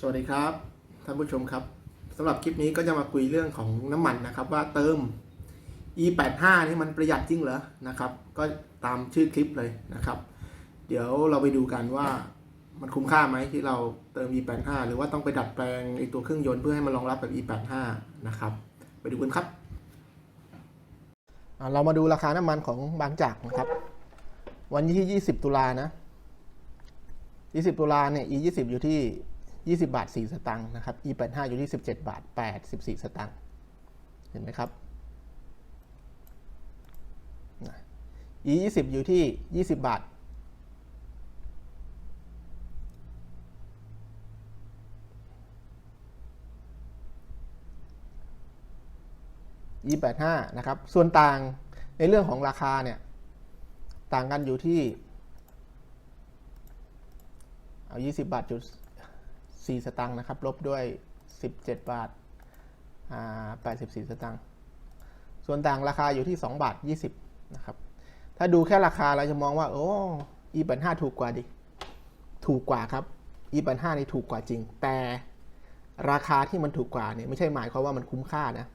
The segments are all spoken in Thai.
สวัสดีครับท่านผู้ชมครับสำหรับคลิปนี้ก็จะมาคุยเรื่องของน้ำมันนะครับว่าเติม e85 นี่มันประหยัดจริงเหรอนะครับ ก็ตามชื่อคลิปเลยนะครับ เดี๋ยวเราไปดูกันว่ามันคุ้มค่าไหมที่เราเติม e85 หรือว่าต้องไปดัดแปลงไอตัวเครื่องยนต์เพื่อให้มันรองรับแบบ e85 นะครับ ไปดูกันครับเรามาดูราคาน้ำมันของบางจากนะครับ วันที่ 20 ตุลานะ 20 ตุลาเนี่ย e20 อยู่ที่ 20 บาท 4 สตางค์นะครับ e85 อยู่ที่ 17 บาท 84 สตางค์ เห็นไหมครับ e20 อยู่ที่ 20 บาท e85 นะครับ ส่วนต่างในเรื่องของราคาเนี่ย ต่างกันอยู่ที่ เอา 20 บาทจุด 4 สตางค์นะครับ ลบด้วย 17 บาทอ่า84 สตางค์ ส่วนต่างราคาอยู่ที่ 2 บาท 20 นะครับ ถ้าดูแค่ราคาเราจะมองว่า โอ้ e85 ถูกกว่าดิ ถูกกว่าครับ e85 นี่ถูกกว่าจริง แต่ราคาที่มันถูกกว่าเนี่ยไม่ใช่หมายความว่ามันคุ้มค่านะ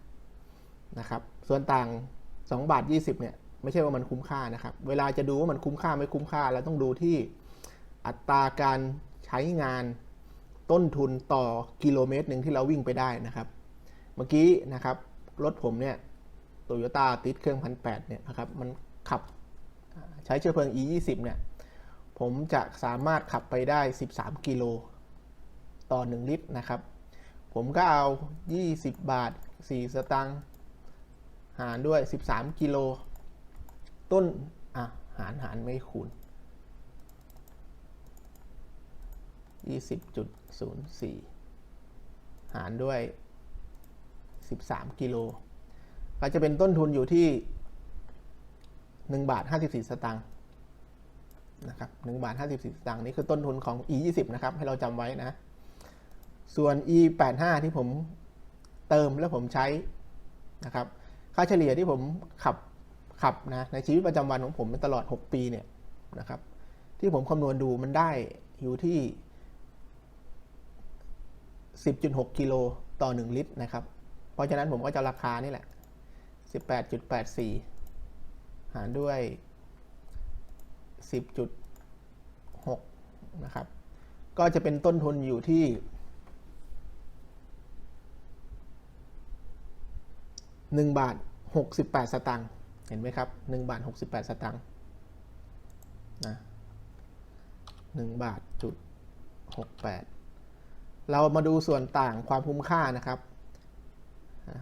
นะครับ ส่วนต่าง 2 บาท 20 เนี่ยไม่ใช่ว่ามันคุ้มค่านะครับ เวลาจะดูว่ามันคุ้มค่าไม่คุ้มค่า เราต้องดูที่อัตราการใช้งาน ต้นทุนต่อกิโลเมตรหนึ่งที่เราวิ่งไปได้นะครับ เมื่อกี้นะครับรถผมเนี่ยโตโยต้าติดเครื่องพันแเนี่ยนะครับมันขับใช้เชื้อเพลิง e 2 0เนี่ยผมจะสามารถขับไปได้ 13 กิโลต่อ 1 ลิตรนะครับ ผมก็เอา 20 บาท 4 สตางค์หารด้วย 13 กิโล ต้นอะหารหารไม่คูณ 20.04 หารด้วย 13 กิโล ก็จะเป็นต้นทุนอยู่ที่ 1 บาท 54 สตางค์นะครับ1บาท 54 สตางค์นี่คือต้นทุนของ e 2 0นะครับ ให้เราจำไว้นะ ส่วน e 8 5ที่ผมเติมแล้วผมใช้นะครับ ค่าเฉลี่ยที่ผมขับขับนะในชีวิตประจำวันของผมในตลอด 6 ปีเนี่ยนะครับ ที่ผมคำนวณดูมันได้อยู่ที่ 10.6 กิโลต่อ 1 ลิตรนะครับ เพราะฉะนั้นผมก็จะราคานี่แหละ 18.84 หารด้วย 10.6 นะครับ ก็จะเป็นต้นทุนอยู่ที่ 1 บาท 68 สตางค์ เห็นไหมครับ 1 บาท 68 สตางค์ นะ1บาทจุด68 เรามาดูส่วนต่างความคุ้มค่านะครับ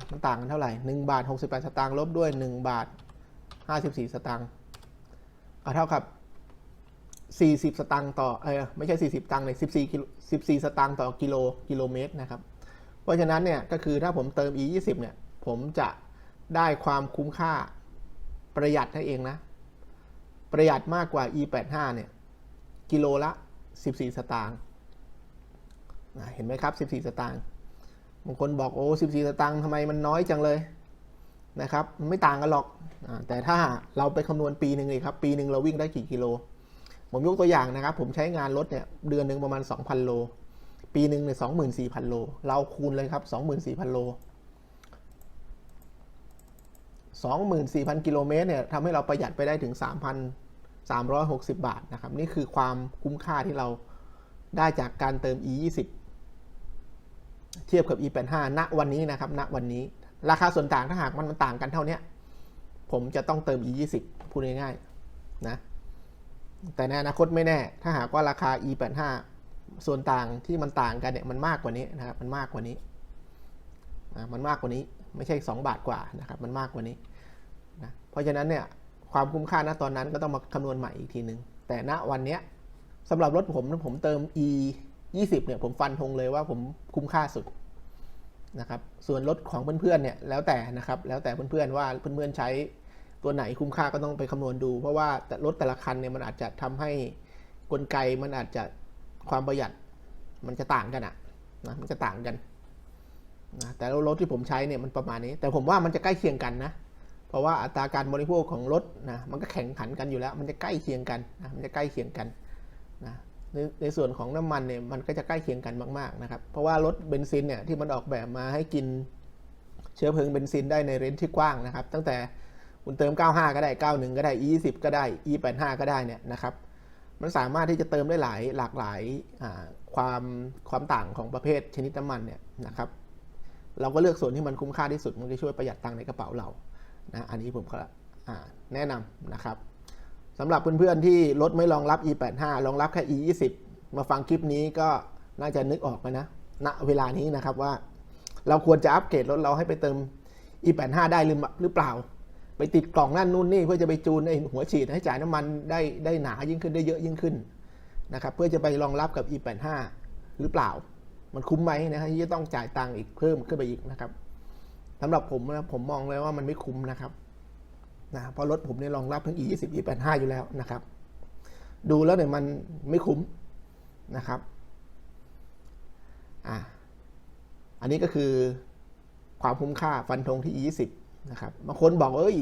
มันต่างกันเท่าไหร่ 1 บาท 68 สตางค์ลบด้วย 1 บาท 54 สตางค์เท่ากับ 40 สตางค์ต่อ เออไม่ใช่ 40 ตังค์เลย14กิโล14 สตางค์ต่อกิโลกิโลเมตรนะครับ เพราะฉะนั้นเนี่ยก็คือถ้าผมเติม e 2 0เนี่ย ผมจะได้ความคุ้มค่าประหยัดให้เองนะ ประหยัดมากกว่า e 8 5เนี่ย กิโลละ 14 สตางค์ เห็นไหมครับ 14 สตางค์บางคนบอกโอ้14 สตางค์ทำไมมันน้อยจังเลยนะครับมันไม่ต่างกันหรอกอแต่ถ้าเราไปคำนวณปีหนึ่งเลยครับ ปีหนึ่งเราวิ่งได้กี่กิโล ผมยกตัวอย่างนะครับ ผมใช้งานรถเนี่ยเดือนหนึ่งประมาณ 2,000 โล ปีหนึ่งเนี่ย24,000 โล เราคูณเลยครับ 24,000 โล 24,000 กิโลเมตรเนี่ยทำให้เราประหยัดไปได้ถึง 3,360 บาทนะครับ นี่คือความคุ้มค่าที่เราได้จากการเติม e 2 0 เทียบกับ e 8 5 ณวันนี้นะครับณวันนี้ ราคาส่วนต่างถ้าหากมันมันต่างกันเท่านี้ผมจะต้องเติม e 2 0 พูดง่ายๆนะแต่ในอนาคตไม่แน่ ถ้าหากว่าราคา e 8 5 ส่วนต่างที่มันต่างกันเนี่ยมันมากกว่านี้นะครับมันมากกว่านี้มันมากกว่านี้ไม่ใช่ 2 บาทกว่านะครับมันมากกว่านี้นะเพราะฉะนั้นเนี่ยความคุ้มค่าณตอนนั้นก็ต้องมาคำนวณใหม่อีกทีหนึ่งแต่ณวันเนี้ยสำหรับรถผมผมเติม e 20เนี่ยผมฟันธงเลยว่าผมคุ้มค่าสุดนะครับส่วนรถของเพื่อนๆเนี่ยแล้วแต่นะครับแล้วแต่เพื่อนๆว่าเพื่อนๆใช้ตัวไหนคุ้มค่าก็ต้องไปคำนวณดู เพราะว่าแต่รถแต่ละคันเนี่ยมันอาจจะทำให้กลไกมันอาจจะความประหยัดมันจะต่างกันอะนะมันจะต่างกันนะแต่รถที่ผมใช้เนี่ยมันประมาณนี้ แต่ผมว่ามันจะใกล้เคียงกันนะเพราะว่าอัตราการบริโภคของรถนะมันก็แข่งขันกันอยู่แล้ว มันจะใกล้เคียงกันนะมันจะใกล้เคียงกันนะ ในในส่วนของน้ำมันเนี่ยมันก็จะใกล้เคียงกันมากๆนะครับ เพราะว่ารถเบนซินเนี่ยที่มันออกแบบมาให้กินเชื้อเพลิงเบนซินได้ในเรนที่กว้างนะครับ ตั้งแต่คุณเติม 95 ก็ได้ 91 ก็ได้ E20 ก็ได้ E85 ก็ได้เนี่ยนะครับ มันสามารถที่จะเติมได้หลายหลากหลายความความต่างของประเภทชนิดน้ำมันเนี่ยนะครับ เราก็เลือกส่วนที่มันคุ้มค่าที่สุดมันจะช่วยประหยัดตังค์ในกระเป๋าเรานะอันนี้ผมก็อ่าแนะนำนะครับ สำหรับเพื่อนๆที่รถไม่รองรับ E85 รองรับแค่ E20 มาฟังคลิปนี้ก็น่าจะนึกออกไปนะณเวลานี้นะครับว่า เราควรจะอัปเกรดรถเราให้ไปเติม E85 ได้หรือหรือเปล่า ไปติดกล่องนั่นนู่นนี่เพื่อจะไปจูนไอหัวฉีดให้จ่ายน้ำมันได้ได้หนายิ่งขึ้นได้เยอะยิ่งขึ้นนะครับเพื่อจะไปรองรับกับ E85 หรือเปล่า มันคุ้มไหมนะฮะที่จะต้องจ่ายตังค์อีกเพิ่มขึ้นไปอีกนะครับสำหรับผมนะผมมองเลยว่ามันไม่คุ้มนะครับ นะเพราะรถผมเนี่ยรองรับทั้ง E20 E85 อยู่แล้วนะครับ ดูแล้วเนี่ยมันไม่คุ้มนะครับอ่าอันนี้ก็คือความคุ้มค่าฟันธงที่ E20 นะครับบางคนบอกเอ้ย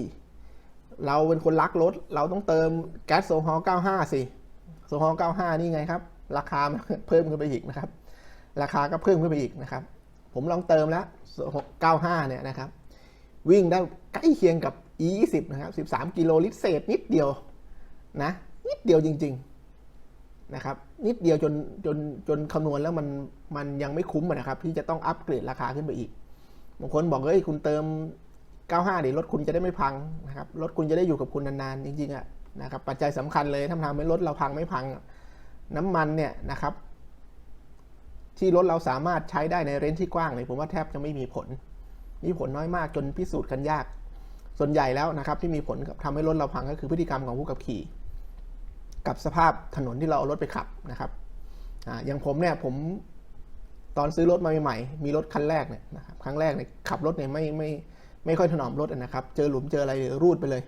เราเป็นคนรักรถ เราต้องเติมแก๊สโซฮอล์95 สิโซฮอล์95 นี่ไงครับ ราคาเพิ่มขึ้นไปอีกนะครับ ราคาก็เพิ่มขึ้นไปอีกนะครับ ผมลองเติมแล้ว95 เนี่ยนะครับ วิ่งได้ใกล้เคียงกับ E20 นะครับ 13 กิโลลิตรเศษนิดเดียวนะนิดเดียวจริง ๆนะครับ นิดเดียวจนจนจนคำนวณแล้วมันมันยังไม่คุ้มนะครับที่จะต้องอัปเกรดราคาขึ้นไปอีกบางคนบอกเฮ้ยคุณเติม 95ดิรถคุณจะได้ไม่พังนะครับรถคุณจะได้อยู่กับคุณนานๆจริงๆอะนะครับปัจจัยสำคัญเลยถ้าทำให้รถเราพังไม่พัง น้ำมันเนี่ยนะครับ ที่รถเราสามารถใช้ได้ในเรนที่กว้างเนี่ยผมว่าแทบจะไม่มีผล มีผลน้อยมากจนพิสูจน์กันยาก ส่วนใหญ่แล้วนะครับที่มีผลกับทำให้รถเราพังก็คือพฤติกรรมของผู้ขับขี่ กับสภาพถนนที่เราเอารถไปขับนะครับออย่างผมเนี่ยผมตอนซื้อรถมาใหม่ๆมีรถคันแรกเนี่ยนะครับครั้งแรกเนี่ยขับรถเนี่ยไม่ไม่ไม่ค่อยถนอมรถนะครับ เจอหลุมเจออะไรรูดไปเลย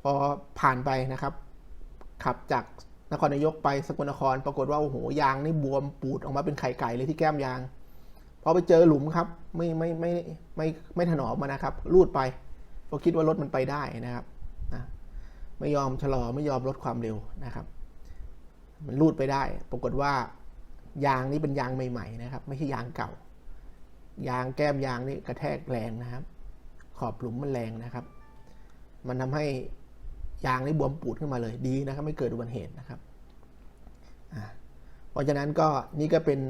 พอผ่านไปนะครับ ขับจากนครนายกไปสกลนคร ปรากฏว่าโอ้โหยางนี่บวมปูดออกมาเป็นไข่ไก่เลยที่แก้มยางพอไปเจอหลุมครับ ไม่ไม่ไม่ไม่ไม่ไม่ถนอมมานะครับ รูดไป เพราะคิดว่ารถมันไปได้นะครับนะไม่ยอมชะลอไม่ยอมลดความเร็วนะครับ มันรูดไปได้ ปรากฏว่ายางนี่เป็นยางใหม่ๆนะครับ ไม่ใช่ยางเก่า ยางแก้มยางนี่กระแทกแรงนะครับ ขอบหลุมมันแรงนะครับ มันทำให้ยางนี่บวมปูดขึ้นมาเลยดีนะครับ ไม่เกิดอุบัติเหตุนะครับเพราะฉะนั้นก็นี่ก็เป็น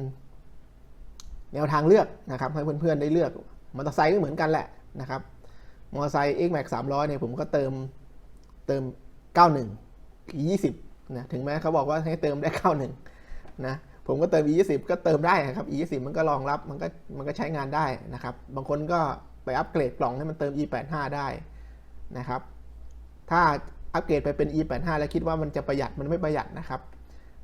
แนวทางเลือกนะครับ ให้เพื่อนๆได้เลือกมอเตอร์ไซค์ก็เหมือนกันแหละนะครับ มอเตอร์ไซค์ X Max 300เนี่ยผมก็เติมเติม 91 20 นะถึงแม้เขาบอกว่าให้เติมได้ 91 นะผมก็เติม E20 ก็เติมได้นะครับ E20 มันก็รองรับมันก็มันก็ใช้งานได้นะครับ บางคนก็ไปอัปเกรดกล่องให้มันเติม E85 ได้นะครับ ถ้าอัปเกรดไปเป็น E85 แล้วคิดว่ามันจะประหยัดมันไม่ประหยัดนะครับ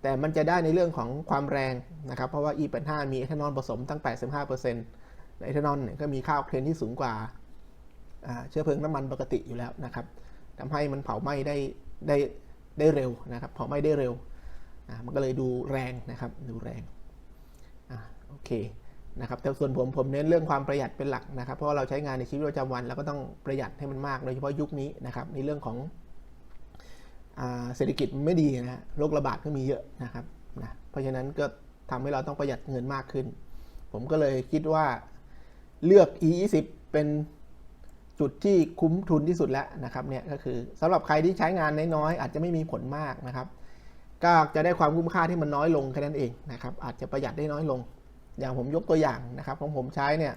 แต่มันจะได้ในเรื่องของความแรงนะครับ เพราะว่า E85 มีเอทานอลผสมตั้ง 85%ในเอทานอลเนี่ยก็มีค่าออกเทนที่สูงกว่า เชื้อเพลิงน้ำมันปกติอยู่แล้วนะครับทำให้มันเผาไหม้ได้ได้ได้เร็วนะครับ เผาไหม้ได้เร็วมันก็เลยดูแรงนะครับดูแรงอ่าโอเคนะครับแต่ส่วนผมผมเน้นเรื่องความประหยัดเป็นหลักนะครับ เพราะว่าเราใช้งานในชีวิตประจำวันเราก็ต้องประหยัดให้มันมากโดยเฉพาะยุคนี้นะครับในเรื่องของเศรษฐกิจไม่ดีนะโรคระบาดก็มีเยอะนะครับนะเพราะฉะนั้นก็ทำให้เราต้องประหยัดเงินมากขึ้น ผมก็เลยคิดว่าเลือก E20 เป็น จุดที่คุ้มทุนที่สุดแล้วนะครับเนี่ยก็คือสำหรับใครที่ใช้งานน้อยๆอาจจะไม่มีผลมากนะครับ ก็จะได้ความคุ้มค่าที่มันน้อยลงแค่นั้นเองนะครับ อาจจะประหยัดได้น้อยลง อย่างผมยกตัวอย่างนะครับของผมใช้เนี่ย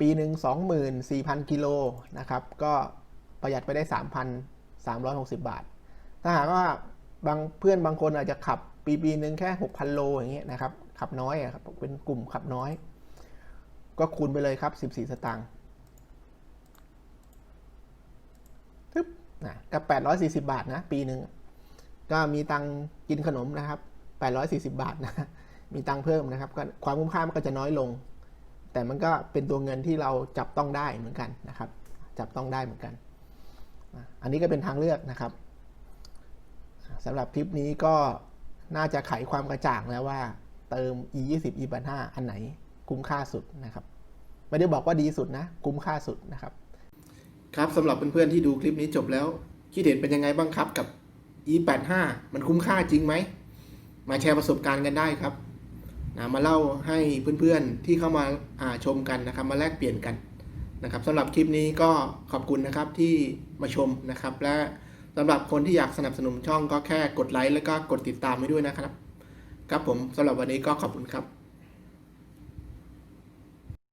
ปีหนึ่ง24,000 กิโลนะครับ ก็ประหยัดไปได้ 3,360 บาท ถ้าหากว่าบางเพื่อนบางคนอาจจะขับปีปีหนึ่งแค่ 6,000 โลอย่างเงี้ยนะครับ ขับน้อยอะครับเป็นกลุ่มขับน้อย ก็คูณไปเลยครับ 14 สตางค์ทึบ นะกับ840บาทนะ ปีหนึ่งก็มีตังกินขนมนะครับ840บาทนะมีตังเพิ่มนะครับก็ความคุ้มค่ามันก็จะน้อยลง แต่มันก็เป็นตัวเงินที่เราจับต้องได้เหมือนกันนะครับ จับต้องได้เหมือนกัน อันนี้ก็เป็นทางเลือกนะครับสำหรับคลิปนี้ก็น่าจะไขความกระจ่างแล้วว่าเติม e20 e85 อันไหนคุ้มค่าสุดนะครับ ไม่ได้บอกว่าดีสุดนะ คุ้มค่าสุดนะครับ ครับสำหรับเพื่อนๆที่ดูคลิปนี้จบแล้ว คิดเห็นเป็นยังไงบ้างครับกับ e85 มันคุ้มค่าจริงไหม มาแชร์ประสบการณ์กันได้ครับนะมาเล่าให้เพื่อนๆที่เข้ามาาชมกันนะครับ มาแลกเปลี่ยนกันนะครับสำหรับคลิปนี้ก็ขอบคุณนะครับที่มาชมนะครับ และสำหรับคนที่อยากสนับสนุนช่องก็แค่กดไลค์แล้วก็กดติดตามไว้ด้วยนะครับ ครับผมสำหรับวันนี้ก็ขอบคุณครับ